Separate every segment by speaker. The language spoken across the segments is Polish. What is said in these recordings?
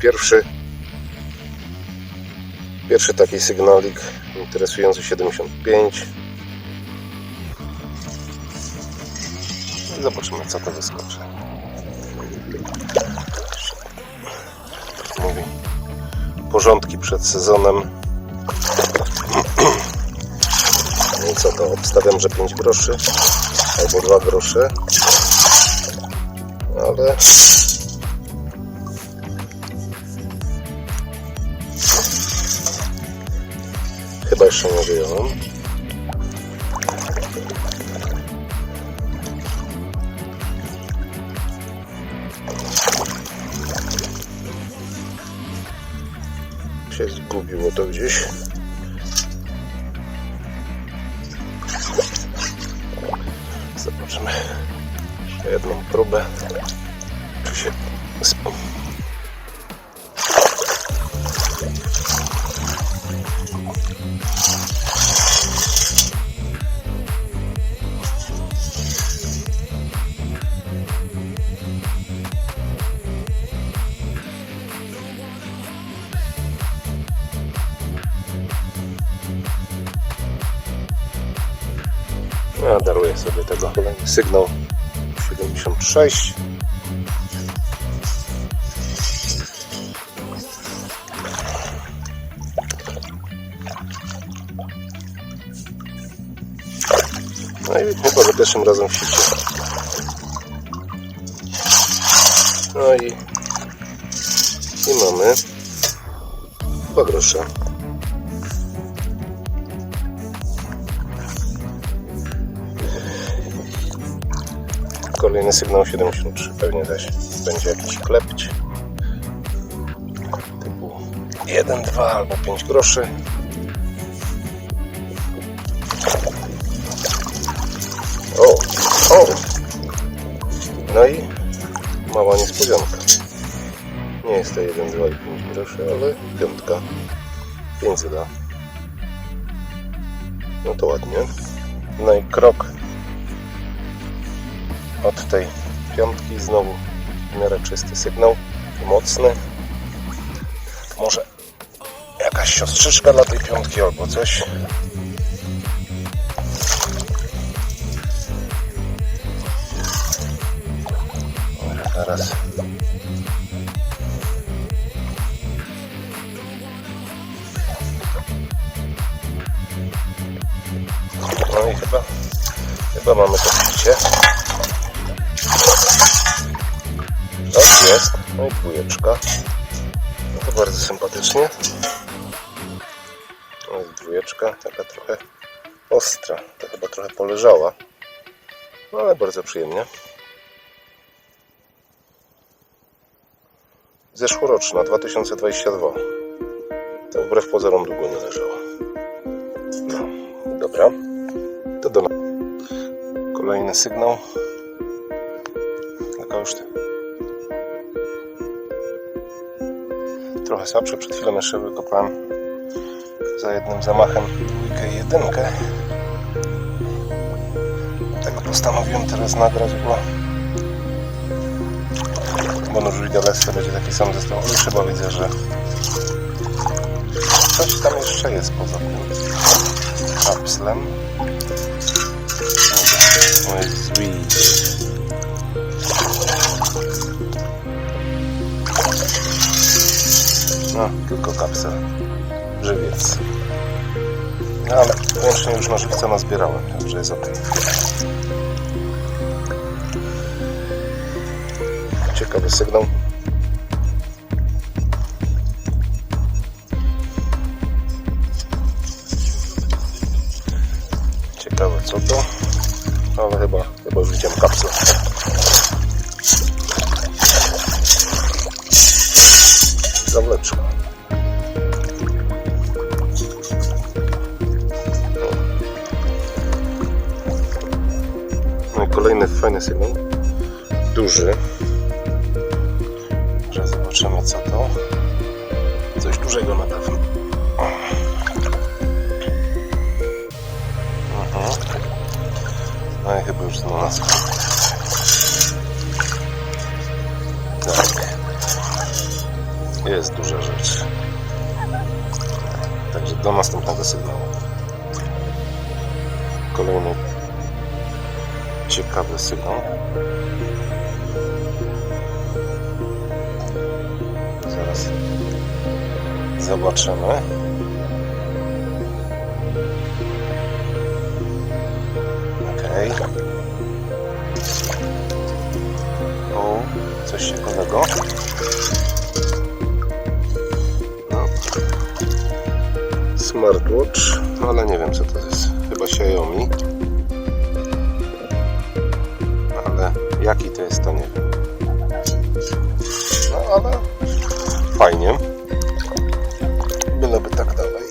Speaker 1: pierwszy pierwszy taki sygnalik interesujący 75 I zobaczymy co to wyskoczy. Mówi. Porządki przed sezonem. No i co to? Obstawiam, że 5 groszy albo 2 grosze. Ale jeszcze nie wyjąłem się zgubiło to gdzieś. Zobaczymy. Jeszcze jedną próbę. Czy się Ja daruję sobie tego kolejny sygnał 76 No i chyba za pierwszym razem w świecie. No i i mamy dwa grosze. Kolejny sygnał 73. Pewnie też będzie jakiś klepć. Typu 1, 2 albo 5 groszy. O, o! No i mała niespodzianka. Nie jest to 1, 2 i 5 groszy, ale piątka. 5 da. No to ładnie. No i krok od tej piątki znowu w miarę czysty sygnał, mocny. Może jakaś siostrzyczka dla tej piątki albo coś. Może teraz No i chyba, chyba mamy to picie. I dwójeczka. No to bardzo sympatycznie. No jest dwójeczka, taka trochę ostra. To chyba trochę poleżała. No ale bardzo przyjemnie. Zeszłoroczna, 2022. To wbrew pozorom długo nie leżała. No, dobra. To do Kolejny sygnał. Tylko już trochę słabsze. Przed chwilą jeszcze wykopałem za jednym zamachem dwójkę i jedynkę. Tego postanowiłem teraz nagrać, bo bo nóż widelec będzie taki sam zestaw, ale chyba widzę, że coś tam jeszcze jest poza tym kapslem. Dobra, no No, tylko kapsel. Żywiec. No ale łącznie już na żywca nazbierałem, także jest ok. Ciekawy sygnał. Ciekawe co to. Ale chyba, chyba już widziałem kapsel. Fajny sygnał. Duży. Że zobaczymy co to. Coś dużego na pewno. Aha. No i chyba już znalazłem. Tak. Jest duża rzecz. Także do następnego sygnału. Kolejny ciekawy sygnał. Zaraz zobaczymy. Okej. O, coś ciekawego. No. Smartwatch, ale nie wiem co to jest. Chyba Xiaomi. Jaki to jest, to nie wiem. No ale fajnie. Byleby tak dalej.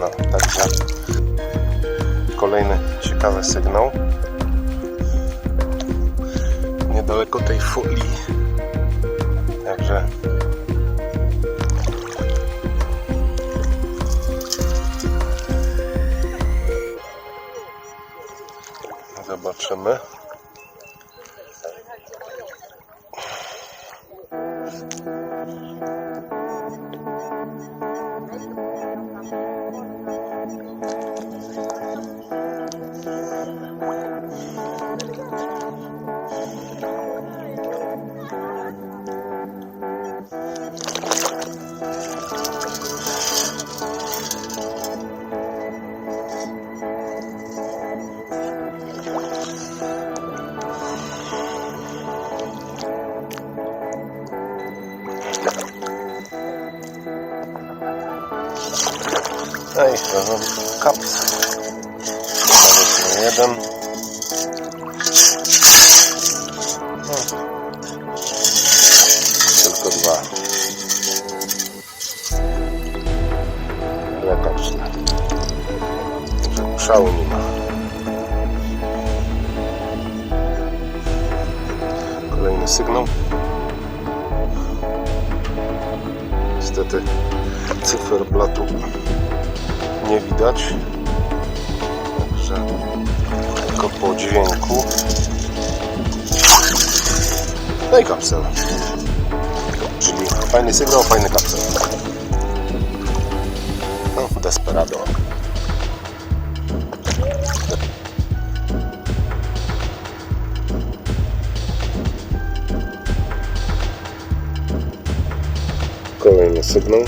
Speaker 1: No, także kolejny ciekawy sygnał. Niedaleko tej folii. Także zobaczymy. Razem kaps. Powiedzmy jeden. No. Tylko dwa. Także Szału nie ma. Kolejny sygnał. Niestety cyferblatu nie widać. Także tylko po dźwięku. No i kapsel. Czyli fajny sygnał, fajny kapsel. No, desperado. Kolejny sygnał.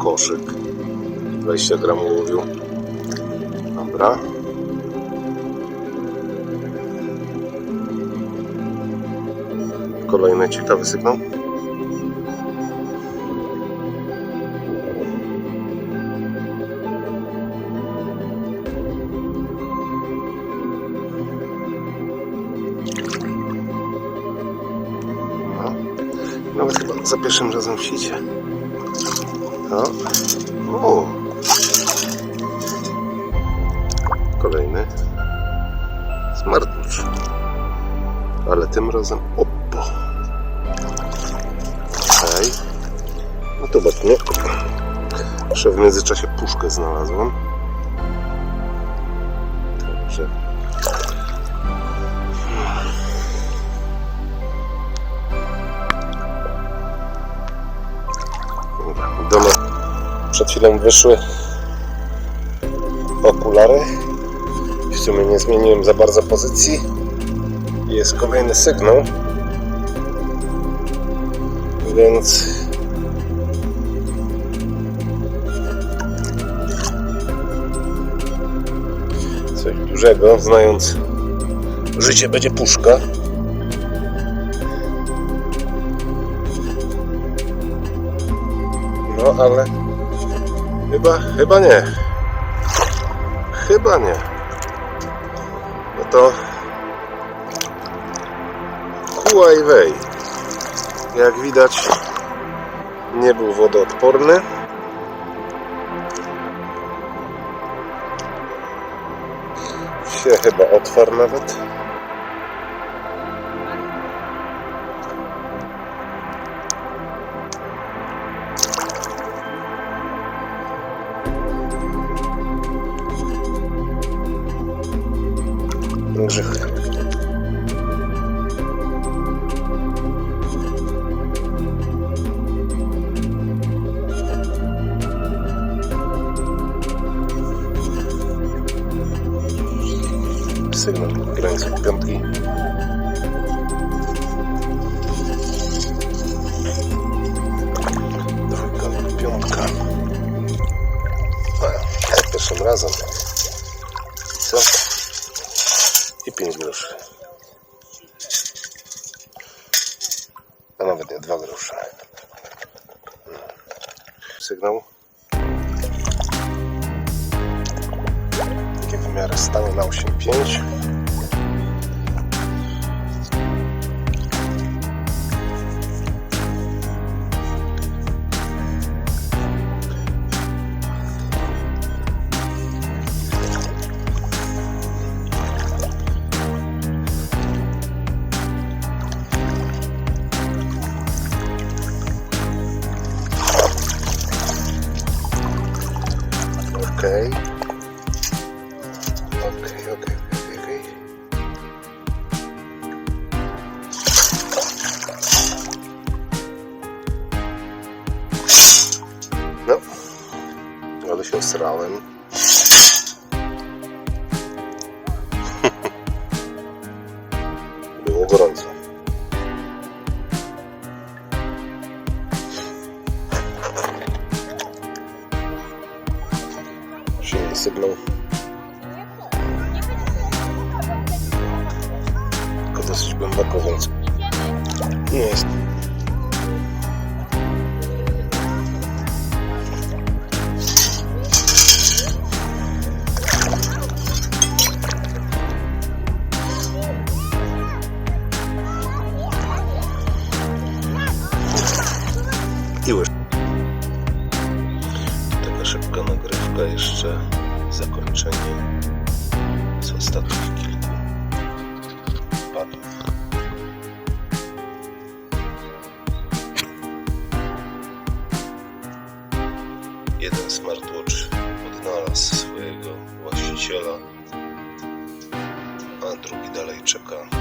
Speaker 1: Koszyk. 20 gram ołowiu dobra. Kolejny ciekawy sygnał no. nawet chyba za pierwszym razem w sicie no. O. Kolejny smartwatch. Ale tym razem Oppo. Okej. No to ładnie. Jeszcze w międzyczasie puszkę znalazłem. Przed wyszły okulary. W sumie nie zmieniłem za bardzo pozycji. Jest kolejny sygnał. Więc coś dużego, znając życie będzie puszka. No ale chyba, chyba nie. Chyba nie. No to Huawei. Jak widać nie był wodoodporny. Się chyba otwarł nawet. Sygnał granicy piątki. Dwójka piątka. A, pierwszym razem. Co? I 5 groszy. A nawet nie 2 grosze. No. Sygnał. Takie wymiary stanu na 8,5. Ale się srałem. Było gorąco. Silny sygnał. Tylko dosyć głęboko, więc nie jest. Ostatnich kilku padów. Jeden smartwatch odnalazł swojego właściciela, a drugi dalej czeka.